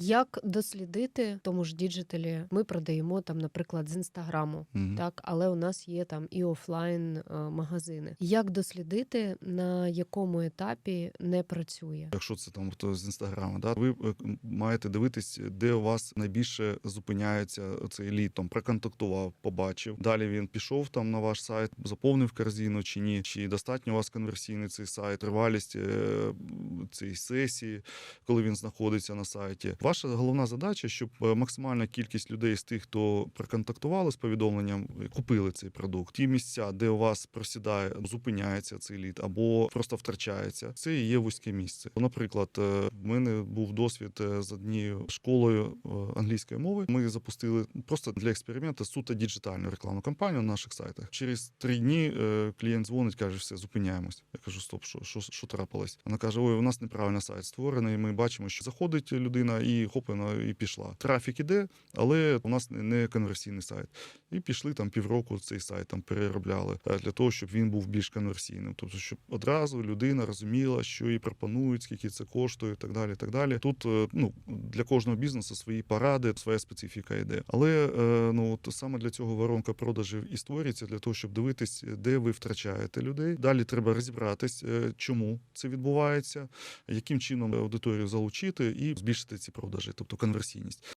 Як дослідити в тому ж діджиталі? Ми продаємо там, наприклад, з інстаграму, Мгм. так, але у нас є там і офлайн е, магазини. Як дослідити, на якому етапі не працює? Якщо це там хто з інстаграма, да ви е, маєте дивитись, де у вас найбільше зупиняється цей лід, там проконтактував, побачив. Далі він пішов там на ваш сайт, заповнив корзину чи ні, чи достатньо у вас конверсійний цей сайт, тривалість е, цієї сесії, коли він знаходиться на сайті. Ваша головна задача, щоб е, максимальна кількість людей з тих, хто проконтактували з повідомленням, е, купили цей продукт. Ті місця, де у вас просідає, зупиняється цей лід або просто втрачається. Це і є вузьке місце. Наприклад, е, в мене був досвід з однією школою англійської мови. Ми запустили просто для експерименту суто діджитальну рекламну кампанію на наших сайтах. Через три дні клієнт дзвонить, каже, все, зупиняємось. Я кажу, стоп, що, що, що трапилось? Вона каже: Ой, у нас неправильно сайт створений. Ми бачимо, що заходить людина і хоп, вона і пішла. Трафік іде, але у нас не- конверсійний сайт. І пішли там півроку цей сайт там переробляли е, для того, щоб він був більш конверсійним. Тобто, щоб одразу людина розуміла, що їй пропонують, скільки це коштує, і так далі. і Так далі. Тут е, ну для кожного бізнесу свої поради, своя специфіка йде. Але е, ну от саме для цього воронка продажів і створюється для того, щоб дивитись, де ви втрачаєте людей. Далі треба розібратись, чому це відбувається, яким чином аудиторію залучити і збільшити ці продажі, тобто конверсійність.